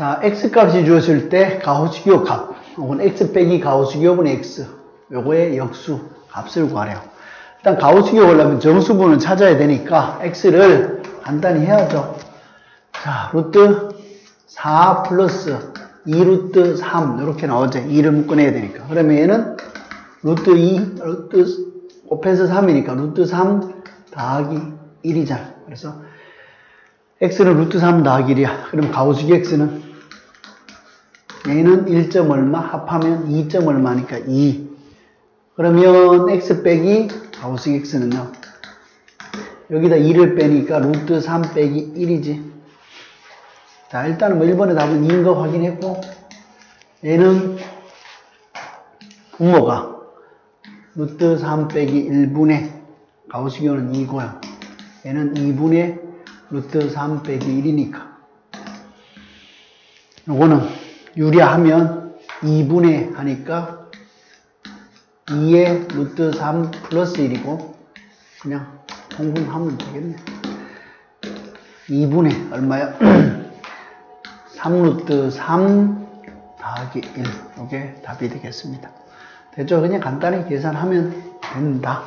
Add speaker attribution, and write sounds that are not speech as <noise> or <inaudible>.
Speaker 1: 자, x 값이 주어질 때 가우스기호 값, 혹은 x 빼기 가우스기호분의 x, 요거의 역수 값을 구하래요. 일단 가우스기호 구하려면 정수분을 찾아야 되니까 x를 간단히 해야죠. 자, 루트 4 플러스 2 루트 3 이렇게 나오죠. 2를 묶어내야 되니까. 그러면 얘는 루트 2, 루트 곱해서 3이니까 루트 3 더하기 1이잖아. 그래서 x는 루트 3 더하기 1이야. 그럼 가우스기 x는 얘는 1점 얼마 합하면 2점 얼마니까 2. 그러면 x 빼기 가우스기 x는요. 여기다 2를 빼니까 루트 3 빼기 1이지. 자, 일단은 뭐 1번의 답은 2인 거 확인했고, 얘는 분모가 루트 3 빼기 1분의 가우스기호는 2고요. 얘는 2분의 루트 3 빼기 1이니까. 요거는 유리하면 2분의 하니까 2의 루트 3 플러스 1이고, 그냥 통분하면 되겠네. 2분의 얼마야? <clears throat> 3루트 3 더하기 1. 이게 답이 되겠습니다. 대충 그냥 간단히 계산하면 된다.